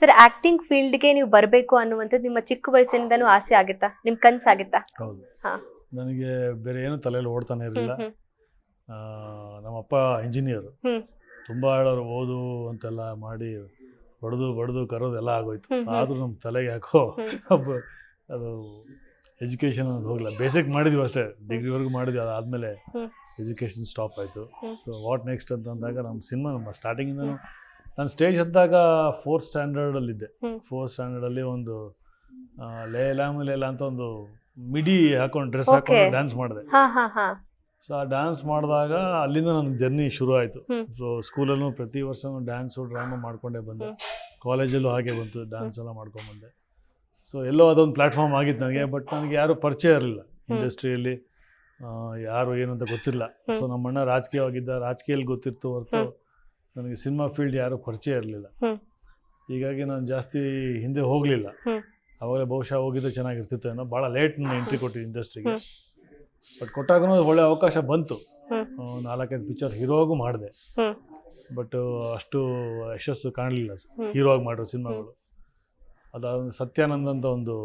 Sir acting ಫೀಲ್ಡ್ಗೆ ನೀವು ಬರಬೇಕು ಅನ್ನುವಂಥದ್ದು ನಿಮ್ಮ ಚಿಕ್ಕ ವಯಸ್ಸಿನಿಂದನೂ ಆಸೆ ಆಗುತ್ತಾ ನಿಮ್ ಕನ್ಸಾಗುತ್ತಾ ಹೌದು ಹಾ. ನನಗೆ ಬೇರೆ ಏನು ತಲೆಯಲ್ಲಿ ಓಡ್ತಾನೆ ಇರಲಿಲ್ಲ ಹ್ಮ್ ನಮ್ಮಪ್ಪ ಇಂಜಿನಿಯರ್ ಹ್ಮ್. ತುಂಬ ಹೇಳೋರು ಓದು ಅಂತೆಲ್ಲ ಮಾಡಿ ಹೊಡೆದು ಬಡದು ಕರೋದು ಎಲ್ಲ ಆಗೋಯ್ತು ಹ್ಮ್, ಹ್ಮ್. ಆದರೂ ನಮ್ಮ ತಲೆಗೆ ಯಾಕೋ ಹ್ಮ್. ಅದು ಎಜುಕೇಷನ್ ಅನ್ನೋದು ಹೋಗಲ್ಲ ಬೇಸಿಕ್ ಮಾಡಿದ್ವಿ ಅಷ್ಟೇ ಡಿಗ್ರಿವರೆಗೂ ಮಾಡಿದ್ವಿ ಅದಾದಮೇಲೆ ಹ್ಮ್. ಎಜುಕೇಷನ್ ಸ್ಟಾಪ್ ಆಯಿತು ಹ್ಮ್. ಸೊ ವಾಟ್ ನೆಕ್ಸ್ಟ್ ಅಂತ ಅಂದಾಗ ನಮ್ಮ ಸಿನಿಮಾ ನಮ್ಮ ಸ್ಟಾರ್ಟಿಂಗಿಂದನೂ ನಾನು ಸ್ಟೇಜ್ ಹತ್ತಾಗ ಫೋರ್ತ್ ಸ್ಟ್ಯಾಂಡರ್ಡಲ್ಲಿದ್ದೆ. ಫೋರ್ತ್ ಸ್ಟ್ಯಾಂಡರ್ಡಲ್ಲಿ ಒಂದು ಲೇಲಾಮ್ ಲೇಲಾ ಅಂತ ಒಂದು ಮಿಡಿ ಹಾಕೊಂಡು ಡ್ರೆಸ್ ಹಾಕೊಂಡು ಡ್ಯಾನ್ಸ್ ಮಾಡಿದೆ. ಸೊ ಆ ಡ್ಯಾನ್ಸ್ ಮಾಡಿದಾಗ ಅಲ್ಲಿಂದ ನನ್ನ ಜರ್ನಿ ಶುರು ಆಯಿತು. ಸೊ ಸ್ಕೂಲಲ್ಲೂ ಪ್ರತಿ ವರ್ಷ ಡ್ಯಾನ್ಸು ಡ್ರಾಮಾ ಮಾಡ್ಕೊಂಡೇ ಬಂದೆ. ಕಾಲೇಜಲ್ಲೂ ಹಾಗೆ ಬಂತು ಡ್ಯಾನ್ಸ್ ಎಲ್ಲ ಮಾಡ್ಕೊಂಡ್ಬಂದೆ ಸೊ ಎಲ್ಲೋ ಅದೊಂದು ಪ್ಲ್ಯಾಟ್ಫಾರ್ಮ್ ಆಗಿತ್ತು ನನಗೆ ಬಟ್ ನನಗೆ ಯಾರೂ ಪರಿಚಯ ಇರಲಿಲ್ಲ. ಇಂಡಸ್ಟ್ರಿಯಲ್ಲಿ ಯಾರು ಏನು ಅಂತ ಗೊತ್ತಿಲ್ಲ. ಸೊ ನಮ್ಮಣ್ಣ ರಾಜಕೀಯವಾಗಿದ್ದ ರಾಜಕೀಯಲ್ಲಿ ಗೊತ್ತಿತ್ತು ಹೊರತು. ನನಗೆ ಸಿನಿಮಾ ಫೀಲ್ಡ್ ಯಾರೂ ಪರಿಚಯ ಇರಲಿಲ್ಲ. ಹೀಗಾಗಿ ನಾನು ಜಾಸ್ತಿ ಹಿಂದೆ ಹೋಗಲಿಲ್ಲ. ಆವಾಗಲೇ ಅವಾಗಲೇ ಬಹುಶಃ ಹೋಗಿದ್ರೆ ಚೆನ್ನಾಗಿರ್ತಿತ್ತು ಏನೋ. ಭಾಳ ಲೇಟ್ ನಾನು ಎಂಟ್ರಿ ಕೊಟ್ಟಿದ್ದೆ ಇಂಡಸ್ಟ್ರಿಗೆ. ಬಟ್ ಕೊಟ್ಟಾಗೂ ಒಳ್ಳೆ ಅವಕಾಶ ಬಂತು. ನಾಲ್ಕೈದು ಪಿಕ್ಚರ್ ಹೀರೋಗೂ ಮಾಡಿದೆ. ಬಟ್ ಅಷ್ಟು ಯಶಸ್ಸು ಕಾಣಲಿಲ್ಲ. ಹೀರೋ ಆಗಿ ಮಾಡಿರೋ ಸಿನಿಮಾಗಳು. ಅದಾದ ಸತ್ಯಾನಂದ್ ಅಂತ ಒಂದು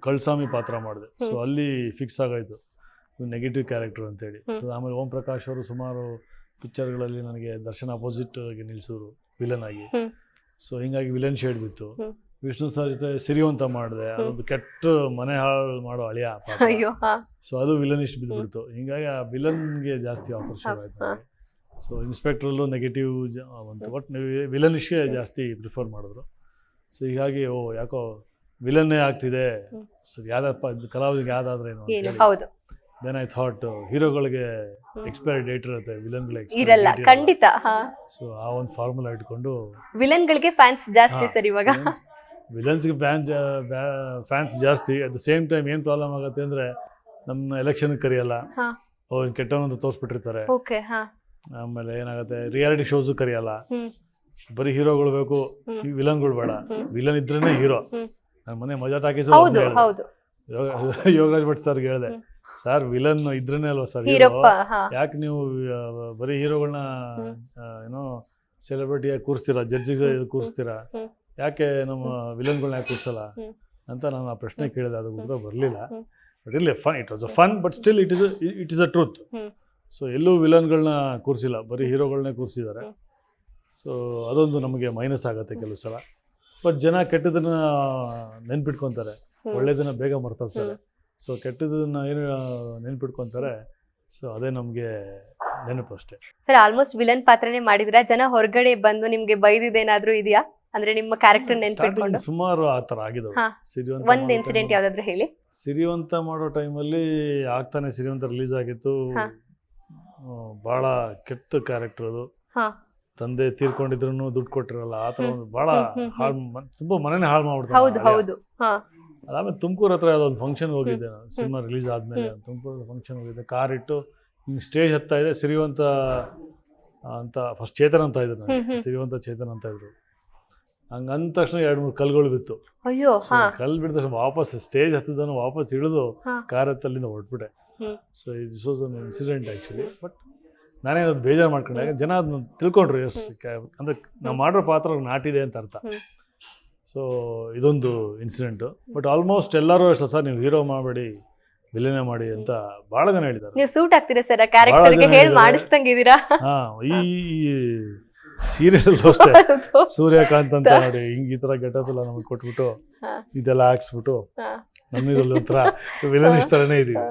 ಕಳ್ಸಾಮಿ ಪಾತ್ರ ಮಾಡಿದೆ. ಸೊ ಅಲ್ಲಿ ಫಿಕ್ಸ್ ಆಗೋಯ್ತು. ನೆಗೆಟಿವ್ ಕ್ಯಾರೆಕ್ಟರ್ ಅಂತೇಳಿ. ಸೊ ಆಮೇಲೆ ಓಂ ಪ್ರಕಾಶ್ ಅವರು ಸುಮಾರು ಪಿಕ್ಚರ್ಗಳಲ್ಲಿ ನನಗೆ ದರ್ಶನ್ ಅಪೋಸಿಟ್ ಆಗಿ ನಿಲ್ಲಿಸಿದ್ರು ವಿಲನ್ ಆಗಿ. ಸೊ ಹಿಂಗಾಗಿ ವಿಲನ್ ಶೇಡ್ ಬಿತ್ತು. ವಿಷ್ಣು ಸರ್ ಜೊತೆ ಸಿರಿವಂತ ಮಾಡಿದೆ. ಅದೊಂದು ಕೆಟ್ಟ ಮನೆ ಹಾಳು ಮಾಡೋ ಅಳಿಯ ಸೊ ಅದು ವಿಲನ್ ಇಷ್ಟು ಬಿದ್ದುಬಿಡ್ತು ಹಿಂಗಾಗಿ ಆ ವಿಲನ್ಗೆ ಜಾಸ್ತಿ ಆಫರ್ ಶುರು ಆಯ್ತು ಸೊ ಇನ್ಸ್ಪೆಕ್ಟ್ರಲ್ಲೂ ನೆಗೆಟಿವ್ ಬಂತು. ಬಟ್ ವಿಲನಿಶ್ಗೆ ಜಾಸ್ತಿ ಪ್ರಿಫರ್ ಮಾಡಿದ್ರು. ಸೊ ಹೀಗಾಗಿ ಓ ಯಾಕೋ ವಿಲನ್ನೇ ಆಗ್ತಿದೆ. ಸೊ ಸರ್ ಯಾವ್ದಪ್ಪ ಇದು ಕಲಾವಿದಿಗೆ ಯಾವ್ದಾದ್ರೇನು ಏನು? ಹೌದು. ದೆನ್ ಐ ಥಾಟ್ ಹೀರೋಗಳಿಗೆ ಎಕ್ಸ್ಪೈರ್ ಡೇಟ್ ಇರುತ್ತೆ ವಿಲನ್ಗಳಿಗೆ ಇರಲ್ಲ ಖಂಡಿತ ಹಾ. ಸೊ ಆ ಒಂದು ಫಾರ್ಮುಲಾ ಇಟ್ಕೊಂಡು ವಿಲನ್ ಗಳಿಗೆ ಫ್ಯಾನ್ಸ್ ಜಾಸ್ತಿ. ಸರ್ ಇವಾಗ. ವಿಲನ್ಸ್ಗೆ ಫ್ಯಾನ್ ಫ್ಯಾನ್ಸ್ ಜಾಸ್ತಿ. ಅಟ್ ದ ಸೇಮ್ ಟೈಮ್ ಏನು ಪ್ರಾಬ್ಲಮ್ ಆಗುತ್ತೆ ಅಂದ್ರೆ ನಮ್ಮ ಎಲೆಕ್ಷನ್ ಕರಿಯಲ್ಲ. ಹಾ. ಓ ಕೆಟ್ಟವನು ಅಂತ ತೋರಿಸ್ಬಿಟ್ಟಿರ್ತಾರೆ. ಓಕೆ ಹಾ. ಆಮೇಲೆ ಏನಾಗುತ್ತೆ ರಿಯಾಲಿಟಿ ಶೋಸು ಕರಿಯಲ್ಲ. ಬರೀ ಹೀರೋಗಳು ಬೇಕು ವಿಲನ್ ವಿಲನ್ಗಳು ಬೇಡ. ವಿಲನ್ ಇದ್ರೇನೆ ಹೀರೋ. ನಾನು ಮೊನ್ನೆ ಮಜಾ ಟಾಕೀಸ್ ಹೌದು ಹೌದು. ಯೋಗರಾಜ್ ಭಟ್ ಸರ್ ಹೇಳಿದೆ. ಸರ್ ವಿಲನ್ ಇದ್ರನೇ ಅಲ್ವಾ ಸರ್ ಯಾಕೆ ನೀವು ಬರೀ ಹೀರೋಗಳನ್ನ. ಏನೋ ಸೆಲೆಬ್ರಿಟಿಯಾಗಿ ಕೂರಿಸ್ತೀರಾ ಜಡ್ಜಿಗೆ ಕೂರಿಸ್ತೀರಾ? ಯಾಕೆ ನಮ್ಮ ವಿಲನ್ಗಳನ್ನ ಯಾಕೆ ಕೂರಿಸಲ್ಲ? ಅಂತ ನಾನು ಆ ಪ್ರಶ್ನೆ ಕೇಳಿದೆ ಅದು ಉತ್ತರ ಬರಲಿಲ್ಲ. ಬಟ್ ಇಲ್ಲಿ fun it was a fun but still it is it is a truth. So ಎಲ್ಲೂ ವಿಲನ್ಗಳನ್ನ ಕೂರಿಸಿಲ್ಲ ಬರೀ ಹೀರೋಗಳನ್ನೇ ಕೂರಿಸಿದ್ದಾರೆ. ಸೊ ಅದೊಂದು ನಮಗೆ ಮೈನಸ್ ಆಗುತ್ತೆ ಕೆಲವು ಸಲ. ಬಟ್ ಜನ ಕೆಟ್ಟದನ್ನ ನೆನ್ಪಿಟ್ಕೊತಾರೆ. ಒಳ್ಳೆಯದನ್ನ ಒಳ್ಳೇದನ್ನ ಬೇಗ ಮರ್ತೋಗ್ತಾರೆ. ಸೊ ಕೆಟ್ಟದನ್ನ ಏನು ನೆನ್ಪಿಟ್ಕೊಂತಾರೆ. ಸೊ ಅದೇ ನಮಗೆ ನೆನಪು ಅಷ್ಟೇ. ಸರ್ ಆಲ್ಮೋಸ್ಟ್ ವಿಲನ್ ಪಾತ್ರನೇ ಮಾಡಿದ್ರ? ಜನ ಹೊರಗಡೆ ಬಂದು ನಿಮ್ಗೆ ಬೈದಿದ್ದೇನಾದ್ರೂ ಇದೆಯಾ? ಅಂದ್ರೆ ನಿಮ್ಮ ಕ್ಯಾರೆಕ್ಟರ್ ನೆನ್ಪಿಟ್ಕೊಂಡು? ಸುಮಾರು ಆ ತರ ಆಗಿದ್ದು ಹಾ. ಸಿರಿವಂತ ಒಂದ್ ಮಾಡೋ ಇನ್ಸಿಡೆಂಟ್ time- ಯಾವ್ದಾದ್ರು ಹೇಳಿ. ಸಿರಿವಂತ ಮಾಡೋ ಟೈಮಲ್ಲಿ ಆಗ್ತಾನೆ ಸಿರಿವಂತ ರಿಲೀಸ್ ಆಗಿತ್ತು. ಹಾ. ಆ, ಭಾಳ ಕೆಟ್ಟ ಕ್ಯಾರೆಕ್ಟರ್ ಅದು. ಹಾ. ತಂದೆ ತೀರ್ಕೊಂಡಿದ್ರು ದುಡ್ಡು ಕೊಟ್ಟಿರಲ್ಲ ಆ ಥರ ಹ್ಮ್. ಒಂದು ಹ್ಮ್, ಹ್ಮ್, ಹಾಳು ತುಂಬಾ ಮನೇನೆ ಹಾಳು ಹೌದು ಮಾಡ್ಬಿಡ್ತಾರೆ ಹೌದು. ಹಾ. ಅದಾದ್ಮೇಲೆ ತುಮಕೂರು ಹತ್ರ ಯಾವುದೋ ಒಂದು ಫಂಕ್ಷನ್ ಹೋಗಿದ್ದೆ ನಾನು ಸಿನಿಮಾ ರಿಲೀಸ್ ಆದಮೇಲೆ ತುಮಕೂರು ಫಂಕ್ಷನ್ ಹೋಗಿದ್ದೆ ಕಾರ್ ಇಟ್ಟು ಹಿಂಗೆ ಸ್ಟೇಜ್ ಹತ್ತಾ ಇದೆ ಸಿರಿವಂತ ಅಂತ ಫಸ್ಟ್ ಚೇತನ್ ಅಂತ ಇದ್ರು. ಸಿರಿವಂತ ಚೇತನ್ ಅಂತ ಇದ್ರು ಹಂಗೆ ಅಂದ ತಕ್ಷಣ ಎರಡು ಮೂರು ಕಲ್ಗಳು ಬಿತ್ತು ಅಯ್ಯೋ ಕಲ್ ಬಿಟ್ಟ ತಕ್ಷಣ ವಾಪಸ್ ಸ್ಟೇಜ್ ಹತ್ತಿದ್ದನು ವಾಪಸ್ ಇಳಿದು. ಕಾರ್ ಹತ್ತಲ್ಲಿಂದ ಹೊರಟ್ಬಿಟ್ಟೆ. So this was an incident actually but ನಾನೇ ಅದು ಬೇಜಾರು ಮಾಡ್ಕೊಂಡೆ ಜನ ಅದನ್ನ ತಿಳ್ಕೊಂಡ್ರು ಎಸ್ ಅಂದ್ರೆ ನಾವು ಮಾಡಿರೋ ಪಾತ್ರ ನಾಟಿದೆ ಅಂತ ಅರ್ಥ. ಸೊ ಇದೊಂದು ಇನ್ಸಿಡೆಂಟು ಬಟ್ ಆಲ್ಮೋಸ್ಟ್ ಎಲ್ಲರೂ ಅಷ್ಟೇ ಸರ್ ನೀವು ಹೀರೋ ಮಾಡಬೇಡಿ ವಿಲನೇ ಮಾಡಿ ಅಂತ ಭಾಳ ಜನ ಹೇಳಿದ್ದಾರೆ. ನೀವು ಸೂಟ್ ಆಗ್ತೀರಾ ಸರ್ ಕ್ಯಾರೆಕ್ಟರ್ಗೆ ಹೇಳಿ. ಮಾಡಿಸ್ದಂಗಿದ್ದೀರಾ ಹಾ ಈ ಸೀರಿಯಲ್ ಅಷ್ಟೇ. ಸೂರ್ಯಕಾಂತ್ ಅಂತ ನೋಡಿ ಹಿಂಗೆ ಈ ಥರ ಗೆಟಪ್ ಎಲ್ಲ ನಮಗೆ ಕೊಟ್ಬಿಟ್ಟು ಇದೆಲ್ಲ ಹಾಕ್ಸ್ಬಿಟ್ಟು ನಮ್ಮ ನಮ್ಮಿದ್ರಲ್ಲಿ ಒಂಥರ ವಿಲನ್ ಇಷ್ಟರನೇ ಇದೀವಿ.